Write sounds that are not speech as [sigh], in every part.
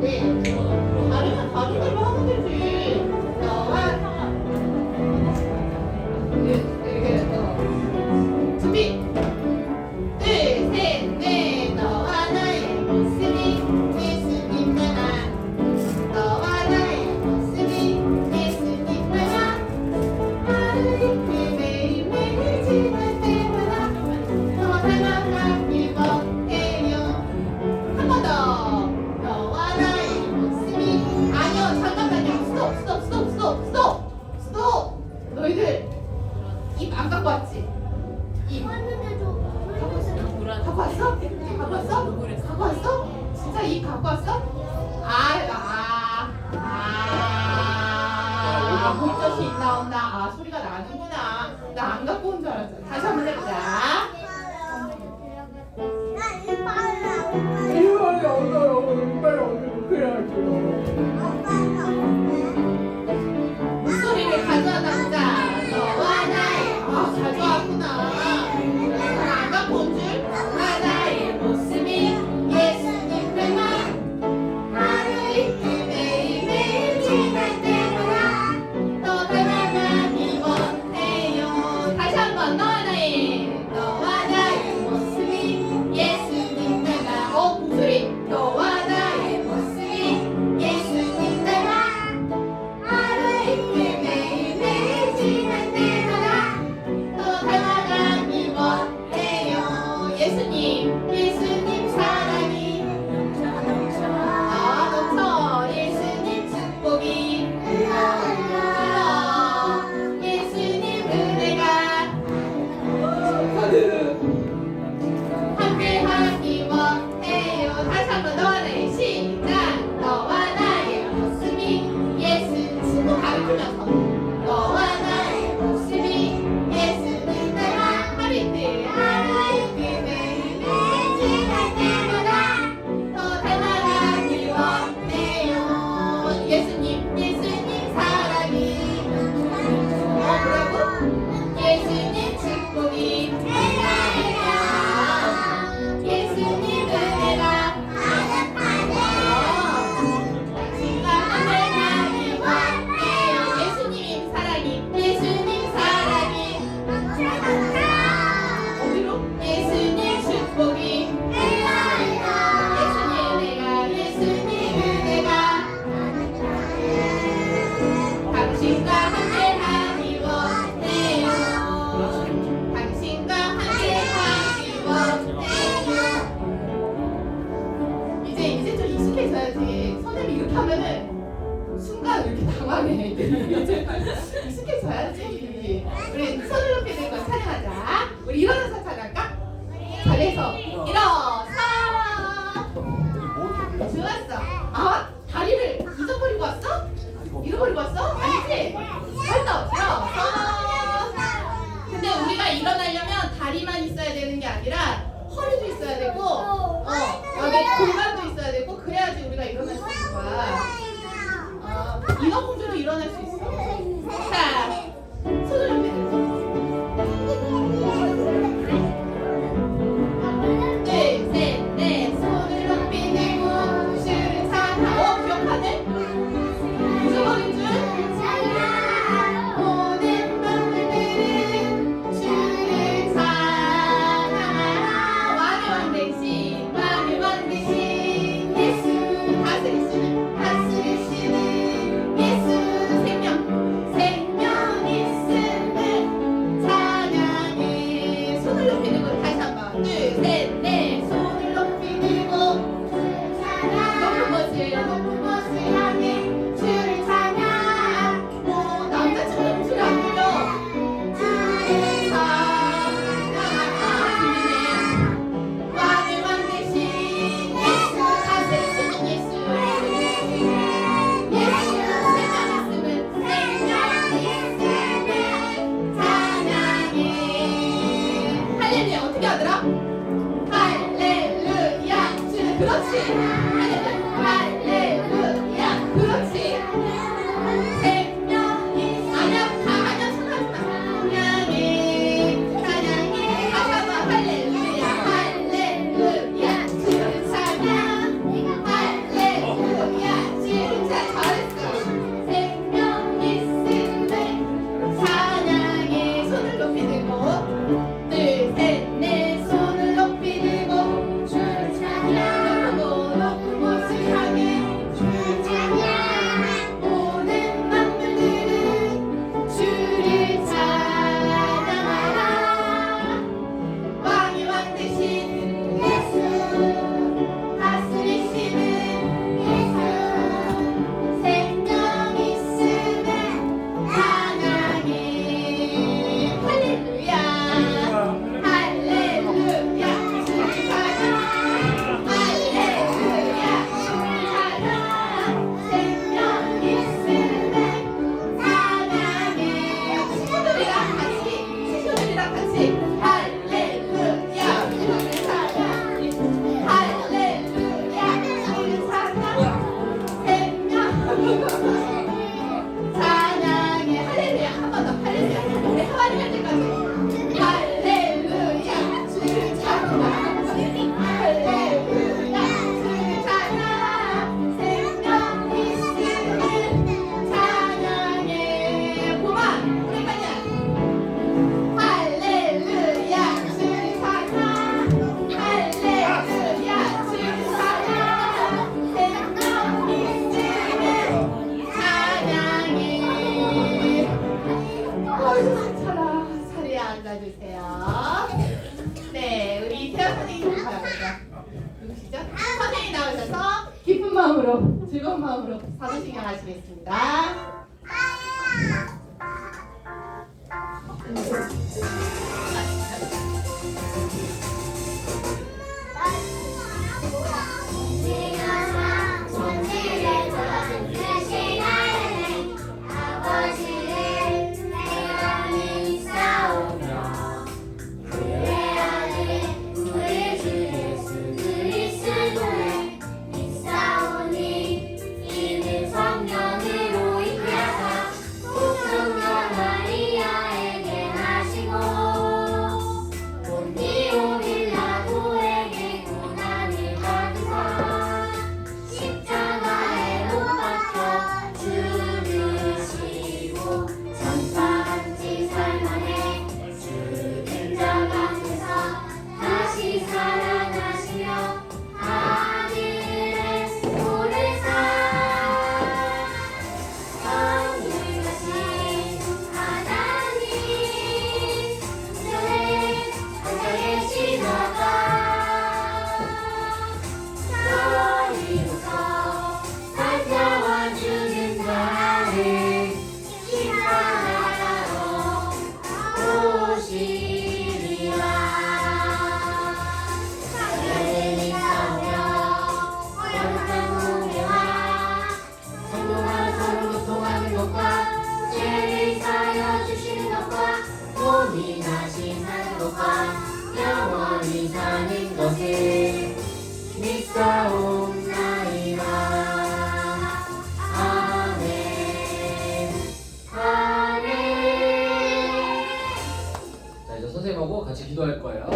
네. 다른 다른 데로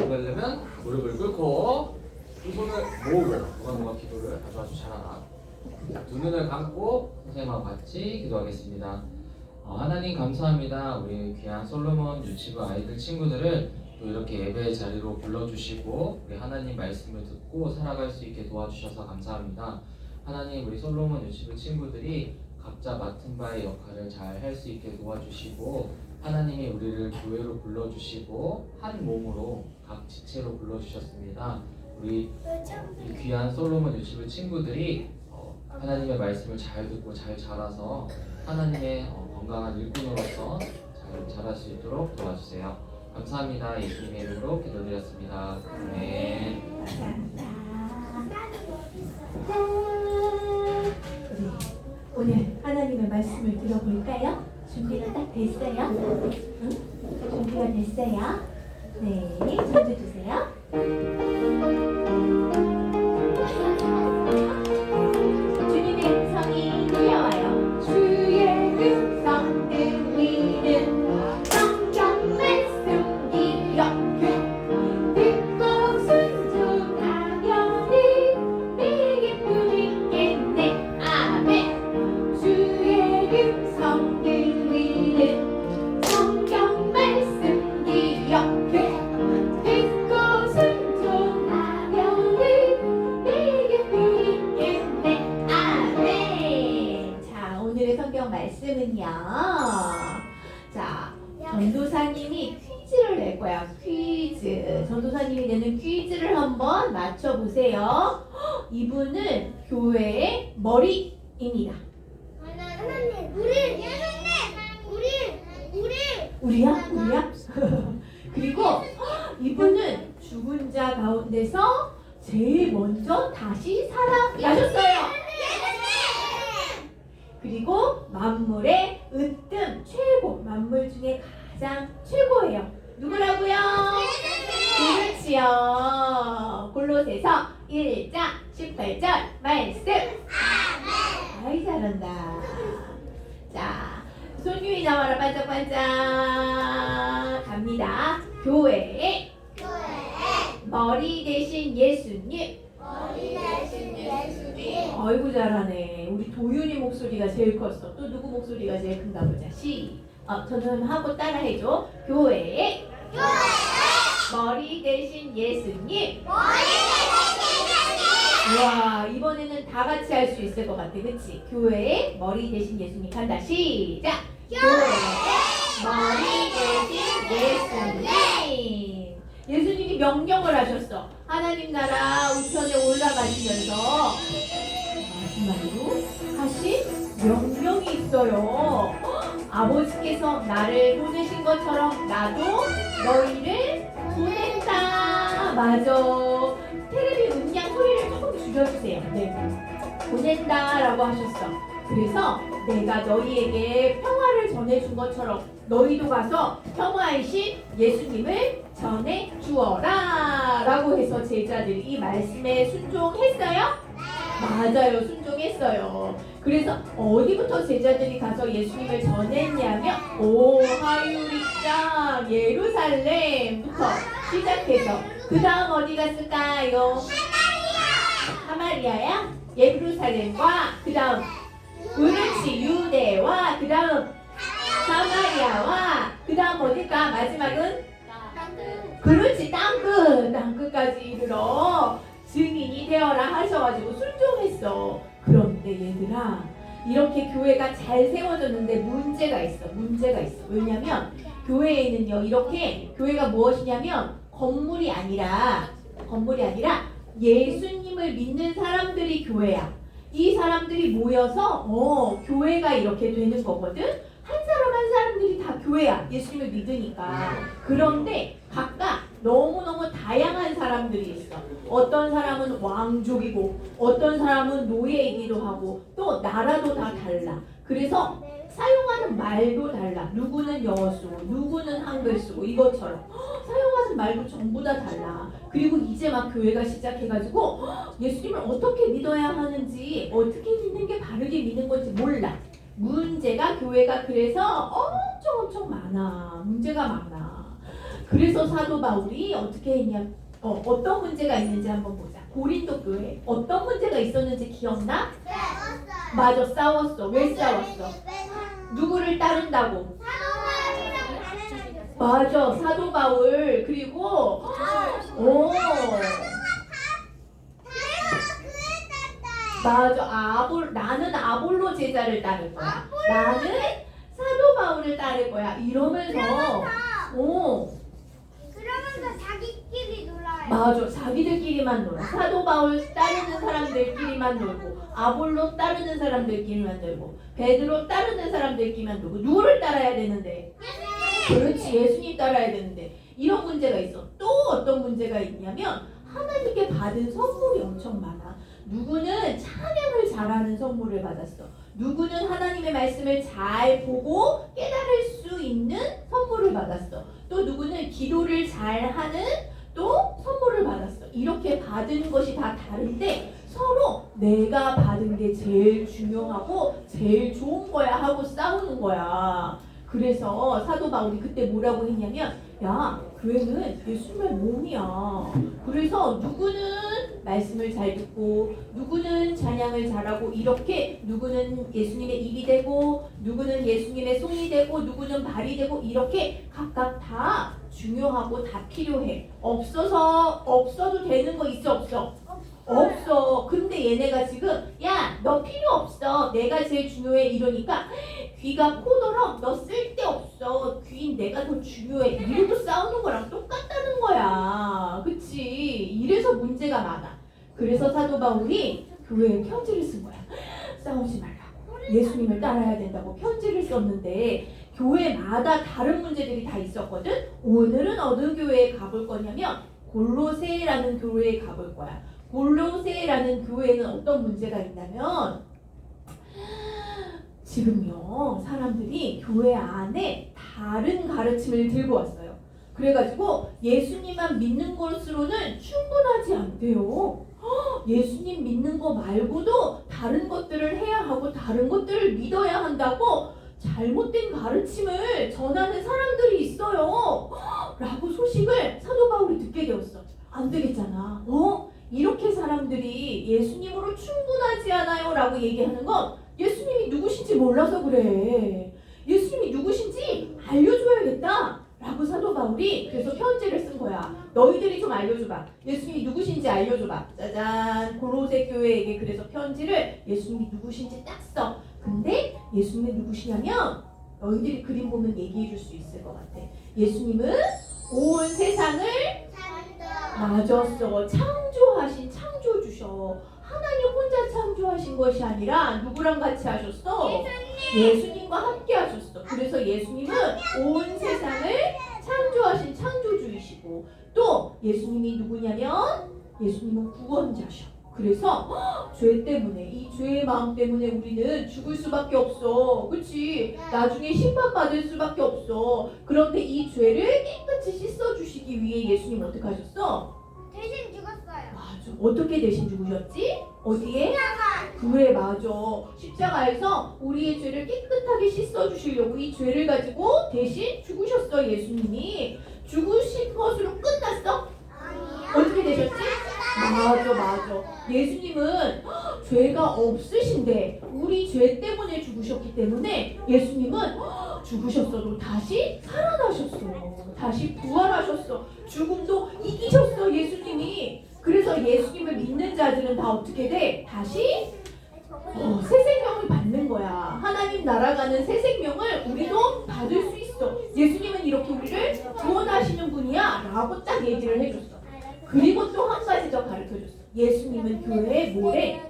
그러려면 무릎을 꿇고 두 손을 모으고 누가 누가 기도를 아주 아주 잘하나. 자, 두 눈을 감고 선생님하고 같이 기도하겠습니다. 어, 하나님 감사합니다. 우리 귀한 솔로몬 유치부 아이들 친구들을 또 이렇게 예배 자리로 불러주시고 우리 하나님 말씀을 듣고 살아갈 수 있게 도와주셔서 감사합니다. 하나님 우리 솔로몬 유치부 친구들이 각자 맡은 바의 역할을 잘 할 수 있게 도와주시고 하나님이 우리를 교회로 불러주시고 한 몸으로 각 지체로 불러주셨습니다. 우리 이 귀한 솔로몬 유치부 친구들이 어, 하나님의 말씀을 잘 듣고 잘 자라서 하나님의 어, 건강한 일꾼으로서 잘 자랄 수 있도록 도와주세요. 감사합니다. 예수님의 이름으로 기도드렸습니다. 아멘. 오늘 하나님의 말씀을 들어볼까요? 준비가 딱 됐어요? 응? 준비가 됐어요? 네, 손 주세요. 이분은 교회의 머리입니다. 하나님 우리 예수님 우리 우리 우리야? 우리야? [laughs] 그리고 헉, 이분은 죽은 자 가운데서 제일 먼저 다시 살아나셨어요. 그리고 만물의 으뜸 최고 만물 중에 가장 최고예요. 누구라고요? 그렇지요. 골로새서 1장 18절 말씀. 아이 잘한다. 자, 손유이 나와라 반짝반짝 갑니다. 교회의 머리 대신 예수님. 머리 대신 예수님 아이고 잘하네. 우리 도윤이 목소리가 제일 컸어. 또 누구 목소리가 제일 큰가 보자. 시. 어, 저는 하고 따라해줘. 교회의 머리 대신 예수님. 와 이번에는 다 같이 할 수 있을 것 같아, 그치? 교회의 머리 대신 예수님 간다. 시작. 머리 대신 예수님. 예수님이 명령을 하셨어. 하나님 나라 우편에 올라가시면서 마지막으로 하신 명령이 있어요. 아버지께서 나를 보내신 것처럼 나도 너희를 보낸다. 맞아. 테레비 음량 소리를 조금 줄여주세요. 네. 보낸다라고 하셨어. 그래서 내가 너희에게 평화를 전해준 것처럼 너희도 가서 평화이신 예수님을 전해 주어라 라고 해서 제자들이 이 말씀에 순종했어요? 맞아요 순종했어요 그래서 어디부터 제자들이 가서 예수님을 전했냐면 오하유리짱 예루살렘부터 시작해서 그 다음 어디 갔을까요? 사마리아야? 예루살렘과 그 다음 그렇지 유대와 그 다음 사마리아와 그 다음 어딜까? 마지막은 그렇지 땅끝. 땅끝까지 이르러 증인이 되어라 하셔가지고 순종했어. 그런데 얘들아 이렇게 교회가 잘 세워졌는데 문제가 있어. 문제가 있어. 왜냐면 교회에는요 이렇게 교회가 무엇이냐면 건물이 아니라 건물이 아니라 예수님을 믿는 사람들이 교회야. 이 사람들이 모여서 어 교회가 이렇게 되는 거거든? 한 사람 한 사람들이 다 교회야 예수님을 믿으니까. 그런데 각각 너무너무 다양한 사람들이 있어. 어떤 사람은 왕족이고 어떤 사람은 노예이기도 하고 또 나라도 다 달라. 그래서 사용하는 말도 달라. 누구는 영어 쓰고 누구는 한글 쓰고 이것처럼. 헉, 사용하는 말도 전부 다 달라. 그리고 이제 막 교회가 시작해가지고 헉, 예수님을 어떻게 믿어야 하는지 어떻게 믿는 게 바르게 믿는 건지 몰라. 문제가 교회가 그래서 엄청 엄청 많아. 문제가 많아. 그래서 사도 바울이 어떻게 했냐 어, 어떤 문제가 있는지 한번 보자. 고린도 교회 어떤 문제가 있었는지 기억나? 맞아 싸웠어. 왜 싸웠어? 누구를 따른다고? 맞아 사도 바울. 그리고 오 맞아 아볼 나는 아볼로 제자를 따를 거야. 나는 사도 바울을 따를 거야. 이러면서 오 그러면서 자기끼리 놀아요. 맞아 자기들끼리만 놀아. 사도 바울 따르는 사람들끼리만 놀고 아볼로 따르는 사람들끼리만 놀고 베드로 따르는 사람들끼리만 놀고 누구를 따라야 되는데? 그렇지 예수님 따라야 되는데. 이런 문제가 있어. 또 어떤 문제가 있냐면 하나님께 받은 선물이 엄청 많아. 누구는 찬양을 잘하는 선물을 받았어. 누구는 하나님의 말씀을 잘 보고 깨달을 수 있는 선물을 받았어. 또 누구는 기도를 잘하는 또 선물을 받았어. 이렇게 받은 것이 다 다른데 서로 내가 받은 게 제일 중요하고 제일 좋은 거야 하고 싸우는 거야. 그래서 사도 바울이 그때 뭐라고 했냐면 야 교회는 예수님의 몸이야. 그래서 누구는 말씀을 잘 듣고 누구는 찬양을 잘하고 이렇게 누구는 예수님의 입이 되고 누구는 예수님의 손이 되고 누구는 발이 되고 이렇게 각각 다 중요하고 다 필요해. 없어서 없어도 되는 거 있어 없어? 없어. 근데 얘네가 지금 야 너 필요 없어. 내가 제일 중요해 이러니까 귀가 코더러 너 쓸데없어. 귀인 내가 더 중요해. 이래도 싸우는 거랑 똑같다는 거야. 그치? 이래서 문제가 많아. 그래서 사도 바울이 교회에 편지를 쓴 거야. 싸우지 말라고. 예수님을 따라야 된다고 편지를 썼는데 교회마다 다른 문제들이 다 있었거든. 오늘은 어느 교회에 가볼 거냐면 골로세라는 교회에 가볼 거야. 골로세라는 교회는 어떤 문제가 있냐면 지금요 사람들이 교회 안에 다른 가르침을 들고 왔어요. 그래가지고 예수님만 믿는 것으로는 충분하지 않대요. 헉, 예수님 믿는 거 말고도 다른 것들을 해야 하고 다른 것들을 믿어야 한다고 잘못된 가르침을 전하는 사람들이 있어요. 헉, 라고 소식을 사도 바울이 듣게 되었어. 안 되겠잖아. 어? 이렇게 사람들이 예수님으로 충분하지 않아요 라고 얘기하는 건 예수님이 누구신지 몰라서 그래. 예수님이 누구신지 알려줘야겠다. 라고 사도 바울이 그래서 편지를 쓴 거야. 너희들이 좀 알려줘봐. 예수님이 누구신지 알려줘봐. 짜잔. 고로세 교회에게 그래서 편지를 예수님이 누구신지 딱 써. 근데 예수님이 누구시냐면 너희들이 그림 보면 얘기해 줄 수 있을 것 같아. 예수님은 온 세상을 맞았어. 창조하신 창조주셔. 하나님 혼자 창조하신 것이 아니라 누구랑 같이 하셨어? 예수님 과 함께 하셨어. 그래서 예수님은 온 세상을 창조하신 창조주이시고 또 예수님이 누구냐면 예수님은 구원자셔. 그래서 헉, 죄 때문에 이 죄의 마음 때문에 우리는 죽을 수밖에 없어. 그렇지? 나중에 심판 받을 수밖에 없어. 그런데 이 죄를 깨끗이 씻어 주시기 위해 예수님 어떻게 하셨어? 대신 죽었어요. 맞아. 어떻게 대신 죽으셨지? 어디에? 그래 맞아. 십자가에서 우리의 죄를 깨끗하게 씻어 주시려고 이 죄를 가지고 대신 죽으셨어 예수님이. 죽으신 것으로 끝났어? 어떻게 되셨지? 맞아 맞아. 예수님은 헉, 죄가 없으신데 우리 죄 때문에 죽으셨기 때문에 예수님은 헉, 죽으셨어도 다시 살아나셨어. 다시 부활하셨어. 죽음도 이기셨어 예수님이. 그래서 예수님을 믿는 자들은 다 어떻게 돼? 다시 어, 새 생명을 받는 거야. 하나님 날아가는 새 생명을 우리도 받을 수 있어. 예수님은 이렇게 우리를 구원하시는 분이야. 라고 딱 얘기를 해줬어. 그리고 또 한 가지 더 가르쳐 줬어. 예수님은 교회의 뭐래?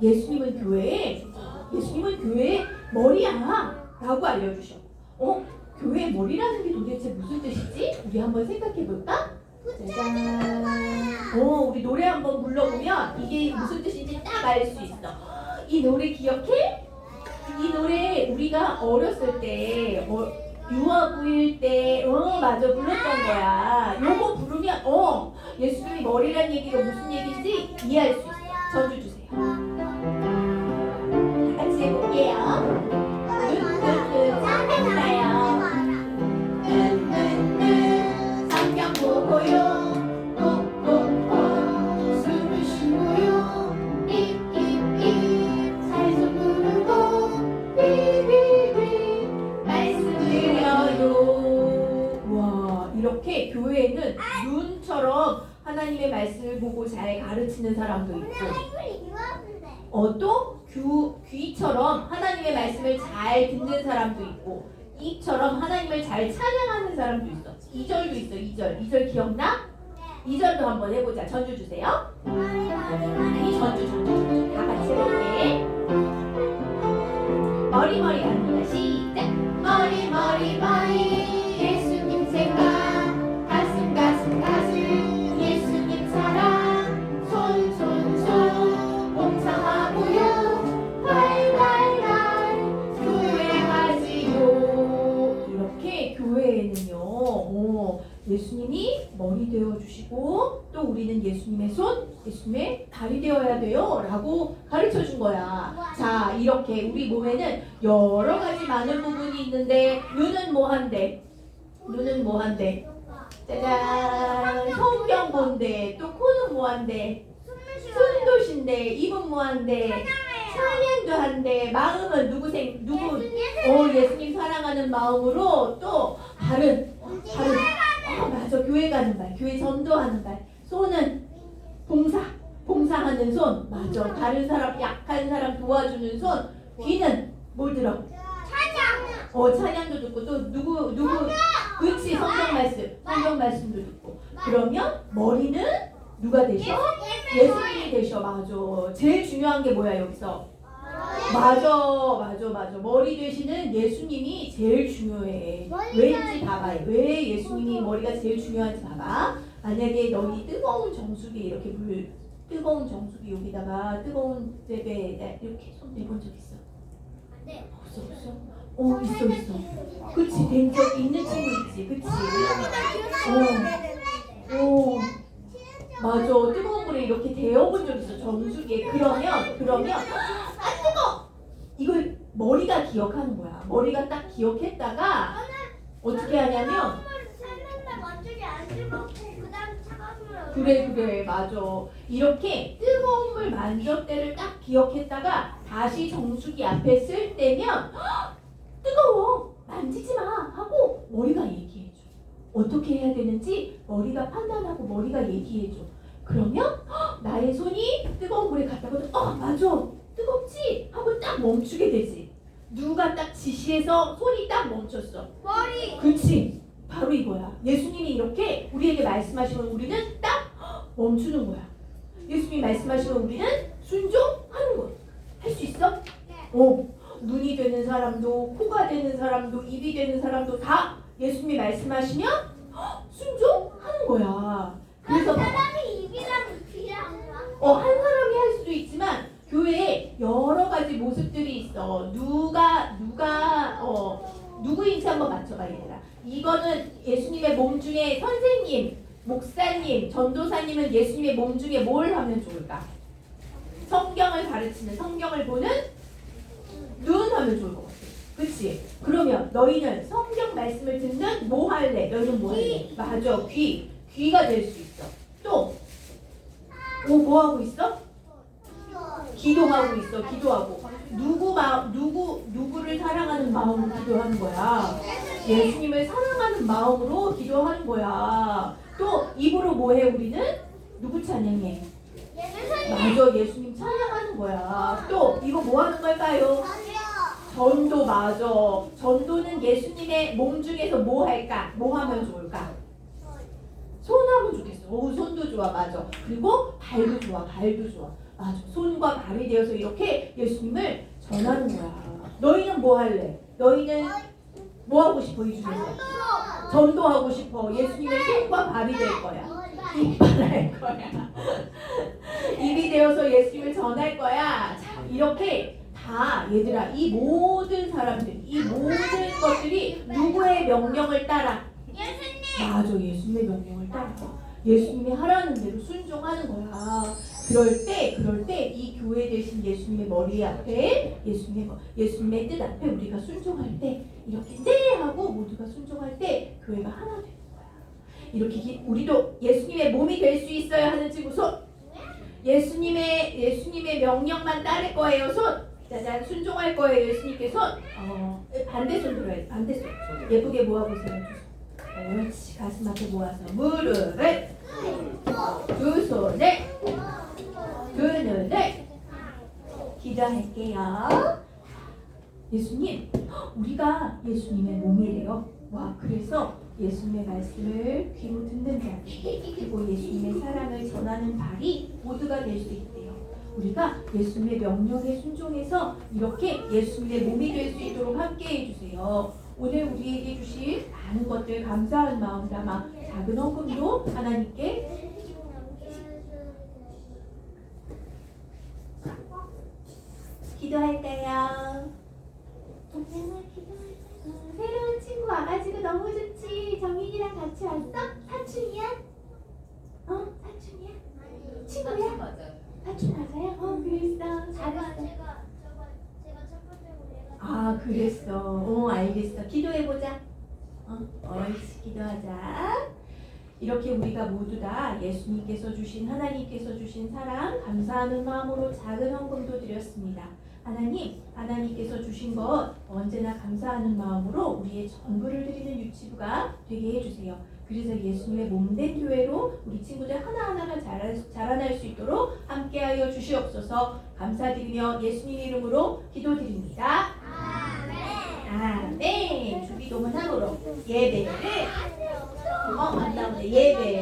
예수님은 교회에 예수님은 교회의 머리야. 라고 알려주셔. 어? 교회의 머리라는 게 도대체 무슨 뜻이지? 우리 한번 생각해 볼까? 짜잔. 어, 우리 노래 한번 불러보면 이게 무슨 뜻인지 딱 알 수 있어. 이 노래 기억해? 이 노래 우리가 어렸을 때 어, 유아부일 때, 어 맞아 불렀던 거야. 요거 부르면 어 예수님이 머리란 얘기가 무슨 얘기인지 이해할 수 있어. 전주 주 하나님의 말씀을 보고 잘 가르치는 사람도 있고 어, 또 귀, 귀처럼 하나님의 말씀을 잘 듣는 사람도 있고 입처럼 하나님을 잘 찬양하는 사람도 있어. 2절도 있어. 2절. 2절 기억나? 2절도 한번 해보자. 전주 주세요. 아니 전주 전주 전주. 다 같이 해볼게. 머리 머리 갑니다. 시 예수님의 손 예수님의 발이 되어야 돼요. 라고 가르쳐 준 거야. 자 이렇게 우리 몸에는 여러 가지 많은 부분이 있는데 눈은 뭐 한대 눈은 뭐 한대 짜잔. 성경 본대 또 코는 뭐 한대 손도신데 입은 뭐 한대 찬양도 한대 마음은 누구 생 누구? 어 예수님 사랑하는 마음으로 또 발은 발은. 어 맞아. 교회 가는 발 교회 전도하는 발. 손은 봉사 봉사하는 손. 맞아. 다른 사람 약한 사람 도와주는 손. 귀는 뭘 들어? 어 찬양도 듣고 또 누구 누구? 그치 성경 말씀. 성경 말씀도 듣고. 그러면 머리는 누가 되셔? 예수님이 되셔 맞아. 제일 중요한 게 뭐야 여기서? 맞아 맞아 맞아. 머리 되시는 예수님이 제일 중요해. 왠지 봐봐 왜 예수님이 머리가 제일 중요한지 봐봐 만약에 너희 뜨거운 정수기에 이렇게 물 뜨거운 정수기 여기다가 뜨거운 데에 이렇게 손 대본 적 있어? 없어 없어? 어 있어 있어. 그치 된적 있는 친구 있지 그치? 어 맞아. 뜨거운 물에 이렇게 데워본 적 있어 정수기에. 그러면 그러면 아 뜨거! 이걸 머리가 기억하는 거야. 머리가 딱 기억했다가 어떻게 하냐면 그래 그래 맞아 이렇게 뜨거운 물 만졌 때를 딱 기억했다가 다시 정수기 앞에 쓸 때면 "헉, 뜨거워 만지지 마 하고 머리가 얘기해줘 어떻게 해야 되는지 머리가 판단하고 머리가 얘기해줘 그러면 "헉, 나의 손이 뜨거운 물에 갔다가 어 맞아 뜨겁지 하고 딱 멈추게 되지 누가 딱 지시해서 손이 딱 멈췄어. 머리. 그치? 바로 이거야. 예수님이 이렇게 우리에게 말씀하시면 우리는 딱 멈추는 거야. 예수님이 말씀하시면 우리는 순종하는 거야. 할 수 있어? 네. 어. 눈이 되는 사람도, 코가 되는 사람도, 입이 되는 사람도 다 예수님이 말씀하시면 순종하는 거야. 그래서 한 사람이 입이랑 귀랑 봐. 어, 한 사람이 할 수도 있지만 교회에 여러 가지 모습들이 있어. 누가 누가 어 누구인지 한번 맞춰봐 얘들아. 이거는 예수님의 몸 중에 선생님, 목사님, 전도사님은 예수님의 몸 중에 뭘 하면 좋을까? 성경을 가르치는 성경을 보는 눈 하면 좋을 것 같아. 그치? 그러면 너희는 성경 말씀을 듣는 뭐 할래? 너희는 뭐 할래? 맞아, 귀. 귀가 될 수 있어. 또, 오, 뭐 하고 있어? 기도하고 있어, 기도하고. 누구 마, 누구, 누구를 사랑하는 마음으로 기도하는 거야. 예수님을 사랑하는 마음으로 기도하는 거야. 또, 입으로 뭐 해, 우리는? 누구 찬양해? 맞아, 예수님 찬양하는 거야. 또, 이거 뭐 하는 걸까요? 전도 맞아. 전도는 예수님의 몸 중에서 뭐 할까? 뭐 하면 좋을까? 손 하면 좋겠어. 오, 손도 좋아, 맞아. 그리고 발도 좋아, 발도 좋아. 맞아. 손과 발이 되어서 이렇게 예수님을 전하는 거야. 너희는 뭐 할래? 너희는 뭐 하고 싶어, 이 중에서? 전도하고 싶어. 예수님의 손과 발이 될 거야. 이발할 거야. [laughs] 입이 되어서 예수님을 전할 거야. 자, 이렇게 다 얘들아 이 모든 사람들, 이 모든 것들이 누구의 명령을 따라? 예수님. 맞아, 예수님의 명령을 따라. 예수님이 하라는 대로 순종하는 거야. 그럴 때, 그럴 때 이 교회 대신 예수님의 머리 앞에 예수님의 머- 예수님의 뜻 앞에 우리가 순종할 때 이렇게 네 하고 모두가 순종할 때 교회가 하나 되는 거야. 이렇게 기- 우리도 예수님의 몸이 될 수 있어요 하는 친구 손. 예수님의 예수님의 명령만 따를 거예요 손. 짜잔 순종할 거예요 예수님께 손. 어 반대 손 들어야지 반대 손. 예쁘게 모아보세요. 옳지 가슴 앞에 모아서 무릎을 두 손을 두 눈을 기도할게요. 예수님, 우리가 예수님의 몸이래요. 와, 그래서 예수님의 말씀을 귀로 듣는 자, 그리고 예수님의 사랑을 전하는 발이 모두가 될 수 있대요. 우리가 예수님의 명령에 순종해서 이렇게 예수님의 몸이 될 수 있도록 함께 해 주세요. 오늘 우리에게 주신 많은 것들 감사한 마음 담아 작은 헌금도 하나님께 기도할까요? 어, 새로운 친구 와가지고 너무 좋지. 정인이랑 같이 왔어? 사춘이야? 어? 사춘이야? 친구야? 맞아요. 사춘 맞아요? 어 그랬어. 제가 잘했어. 제가 저거 제가 첫 번째 올해가 아 그랬어. 어 알겠어. 기도해보자. 어 옳지 기도하자. 이렇게 우리가 모두 다 예수님께서 주신 하나님께서 주신 사랑 감사하는 마음으로 작은 헌금도 드렸습니다. 하나님, 하나님께서 주신 것 언제나 감사하는 마음으로 우리의 전부를 드리는 유치부가 되게 해주세요. 그래서 예수님의 몸된 교회로 우리 친구들 하나하나가 자라, 자라날 수 있도록 함께하여 주시옵소서 감사드리며 예수님 이름으로 기도드립니다. 아멘. 주기도문 함으로 예배를 어 맞